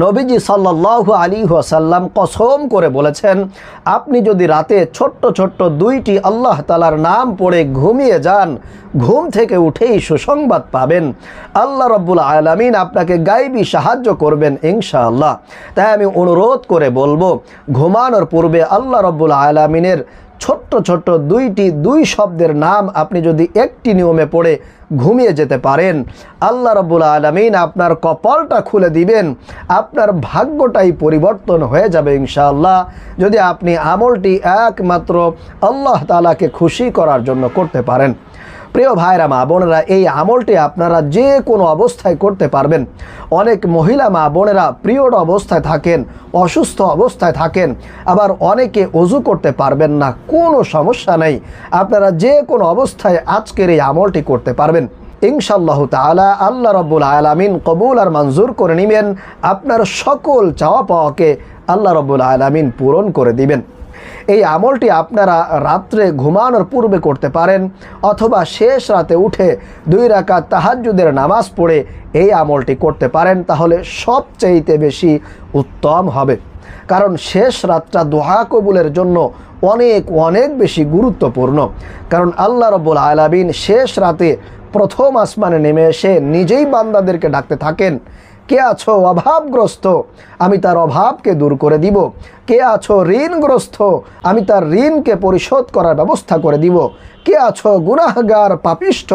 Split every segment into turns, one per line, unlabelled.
নবীজি সাল্লাহ আলী ওয়াসাল্লাম কসম করে বলেছেন, আপনি যদি রাতে ছোট্ট ছোট্ট দুইটি আল্লাহ তালার নাম পড়ে ঘুমিয়ে যান, ঘুম থেকে উঠেই সুসংবাদ পাবেন। আল্লাহ রব্বুল আলমিন আপনাকে গাইবি সাহায্য করবেন ইনশাআল্লাহ। তাই আমি অনুরোধ করে বলব, ঘুমানোর পূর্বে আল্লাহ রব্বুল আলমিনের ছোট্ট ছোট্ট দুইটি দুই শব্দের নাম আপনি যদি একটি নিয়মে পড়ে ঘুমিয়ে যেতে পারেন। আল্লাহ রবুল আলমিন আপনার কপালটা খুলে দিবেন। আপনার ভাগ্যটাই পরিবর্তন হয়ে যাবে ইনশাআল্লাহ। যদি আপনি আমলটি একমাত্র আল্লাহ তালাকে খুশি করার জন্য করতে পারেন। প্রিয় ভাইরা, মা বোনেরা, এই আমলটি আপনারা যে কোনো অবস্থায় করতে পারবেন। অনেক মহিলা মা বোনেরা প্রিয়ড অবস্থায় থাকেন, অসুস্থ অবস্থায় থাকেন, আবার অনেকে অজু করতে পারবেন না, কোনো সমস্যা নেই। আপনারা যে কোনো অবস্থায় আজকের এই আমলটি করতে পারবেন। ইনশাল্লাহ তালা আল্লাহ রব্বুল আলমিন কবুল আর মঞ্জুর করে নেবেন। আপনার সকল চাওয়া পাওয়াকে আল্লাহ রব্বুল আলমিন পূরণ করে দিবেন। এই আমলটি আপনারা রাত্রে ঘুমানোর পূর্বে করতে পারেন, অথবা শেষ রাতে উঠে দুই রাকাত তাহাজ্জুদের নামাজ পড়ে এই আমলটি করতে পারেন, তাহলে সবচেয়েতে বেশি উত্তম হবে। কারণ শেষ রাতটা দোহা কবুলের জন্য অনেক অনেক বেশি গুরুত্বপূর্ণ। কারণ আল্লাহ রব্বুল আলাবিন শেষ রাতে প্রথম আসমানে নেমে এসে নিজেই বান্দাদেরকে ডাকতে থাকেন। কে আছো অভাবগ্রস্ত? আমি তার অভাবকে দূর করে দিব। কে আছো ঋণগ্রস্ত? আমি তার ঋণকে পরিশোধ করার ব্যবস্থা করে দিব। কে আছো গুনাহগার, পাপিষ্ঠ?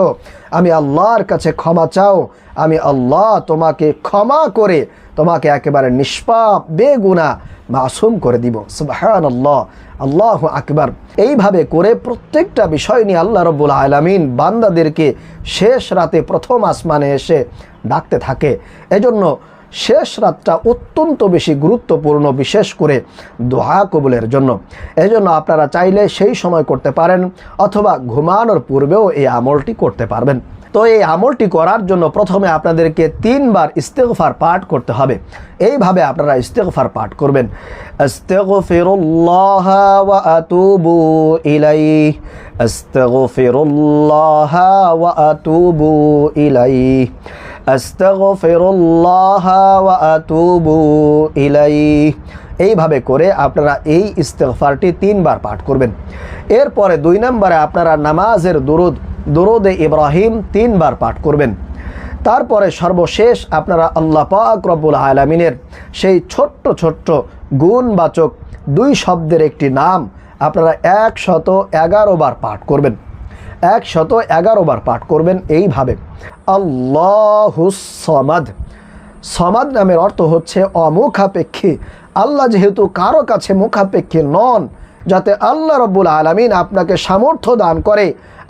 আমি আল্লাহর কাছে ক্ষমা চাও। আমি আল্লাহ তোমাকে ক্ষমা করে তোমাকে একেবারে নিষ্পাপ বেগুনা মাসুম করে দিব। সুবাহান আল্লাহ আল্লাহ আকবার। এইভাবে করে প্রত্যেকটা বিষয় নিয়ে আল্লাহ রব্বুল আলমিন বান্দাদেরকে শেষ রাতে প্রথম আসমানে এসে ডাকতে থাকে। এজন্য শেষ রাতটা অত্যন্ত বেশি গুরুত্বপূর্ণ, বিশেষ করে দোহা কবুলের জন্য। এজন্য আপনারা চাইলে সেই সময় করতে পারেন, অথবা ঘুমানোর পূর্বেও এই আমলটি করতে পারবেন। তো এই আমলটি করার জন্য প্রথমে আপনাদেরকে তিনবার ইস্তেগফার পাঠ করতে হবে। এইভাবে আপনারা ইস্তেগফার পাঠ করবেন। এইভাবে করে আপনারা এই ইস্তেগফারটি তিনবার পাঠ করবেন। এরপরে দুই নম্বরে আপনারা নামাজের দুরুদ দুরুদে ইব্রাহিম তিনবার পাঠ করবেন। তারপরে সর্বশেষ আপনারা আল্লাহ পাক রব্বুল আলমিনের সেই ছোট্ট ছোট্ট গুণবাচক দুই শব্দের একটি নাম আপনারা একশত এগারো বার পাঠ করবেন। একশত এগারো বার পাঠ করবেন এইভাবে আল্লাহুসমাদ সমাদ নামের অর্থ হচ্ছে অমুখাপেক্ষী। আল্লাহ যেহেতু কারও কাছে মুখাপেক্ষী নন যাতে আল্লাহ রব্বুল আলমিন আপনাকে সামর্থ্য দান করে,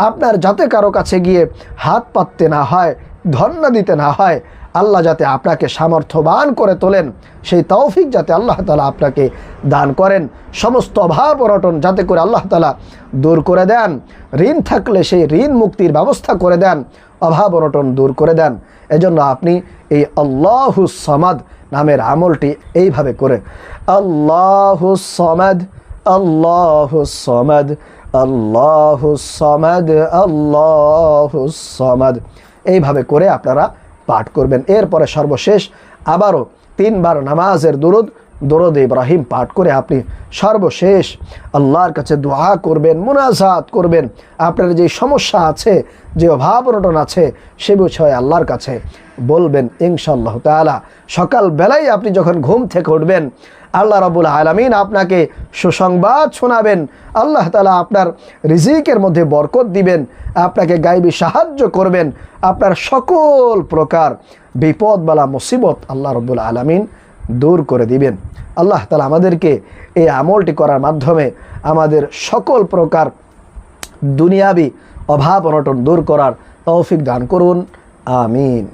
আপনার যাতে কারও কাছে গিয়ে হাত পাততে না হয়, ধন্য দিতে না হয়, আল্লাহ যাতে আপনাকে সামর্থ্যবান করে তোলেন, সেই তৌফিক যাতে আল্লাহ তালা আপনাকে দান করেন। সমস্ত অভাব অনটন যাতে করে আল্লাহ তালা দূর করে দেন, ঋণ থাকলে সেই ঋণ মুক্তির ব্যবস্থা করে দেন, অভাব অনটন দূর করে দেন। এজন্য আপনি এই আল্লাহুস সমাদ নামের আমলটি এইভাবে করে আল্লাহুস সমাদ আল্লাহুস সমাদ আল্লাহুস সমাদ আল্লাহুস সমাদ। এইভাবে করে আপনারা পাঠ করবেন। এরপরে সর্বশেষ আবারও তিনবার নামাজের দুরুদ, দরদ ইব্রাহিম পাঠ করে আপনি সর্বশেষ আল্লাহর কাছে দোয়া করবেন, মোনাজাত করবেন। আপনার যে সমস্যা আছে, যে অভাব অনটন আছে, সে বিষয়ে আল্লাহর কাছে বলবেন ইনশাল্লাহ তালা সকাল বেলায় আপনি যখন ঘুম থেকে উঠবেন আল্লাহ রবুল আলমিন আপনাকে সুসংবাদ শোনাবেন। আল্লাহ তালা আপনার রিজিকের মধ্যে বরকত দিবেন, আপনাকে গাইবি সাহায্য করবেন। আপনার সকল প্রকার বিপদবালা মুসিবত আল্লাহ রবুল আলমিন দূর করে দিবেন। আল্লাহ তালা আমাদেরকে এই আমলটি করার মাধ্যমে আমাদের সকল প্রকার দুনিয়াবি অভাব অনটন দূর করার তৌফিক দান করুন। আমিন।